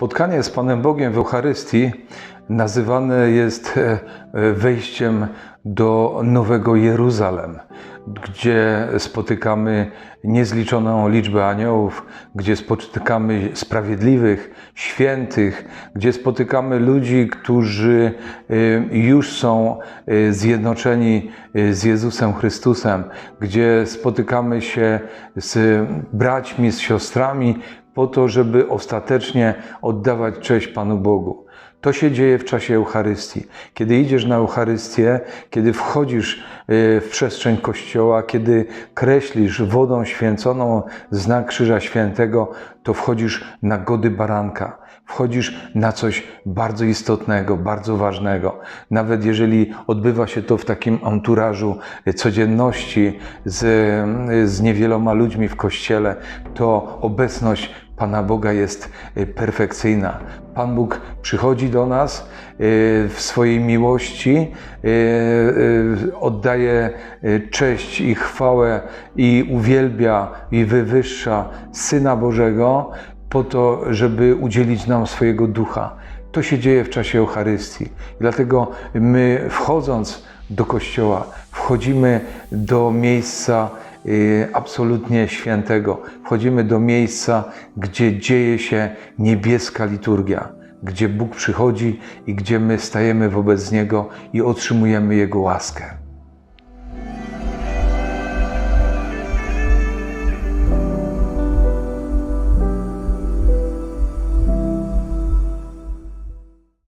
Spotkanie z Panem Bogiem w Eucharystii nazywane jest e, wejściem do Nowego Jeruzalem, gdzie spotykamy niezliczoną liczbę aniołów, gdzie spotykamy sprawiedliwych, świętych, gdzie spotykamy ludzi, którzy e, już są e, zjednoczeni z Jezusem Chrystusem, gdzie spotykamy się z braćmi, z siostrami, po to, żeby ostatecznie oddawać cześć Panu Bogu. To się dzieje w czasie Eucharystii. Kiedy idziesz na Eucharystię, kiedy wchodzisz y, w przestrzeń Kościoła, kiedy kreślisz wodą święconą znak Krzyża Świętego, to wchodzisz na gody baranka. Wchodzisz na coś bardzo istotnego, bardzo ważnego. Nawet jeżeli odbywa się to w takim anturażu codzienności z, z niewieloma ludźmi w kościele, to obecność Pana Boga jest y, perfekcyjna. Pan Bóg przychodzi do nas y, w swojej miłości, y, oddaje cześć i chwałę i uwielbia i wywyższa Syna Bożego po to, żeby udzielić nam swojego ducha. To się dzieje w czasie Eucharystii. Dlatego my wchodząc do Kościoła, wchodzimy do miejsca absolutnie świętego. Wchodzimy do miejsca, gdzie dzieje się niebieska liturgia, gdzie Bóg przychodzi i gdzie my stajemy wobec Niego i otrzymujemy Jego łaskę.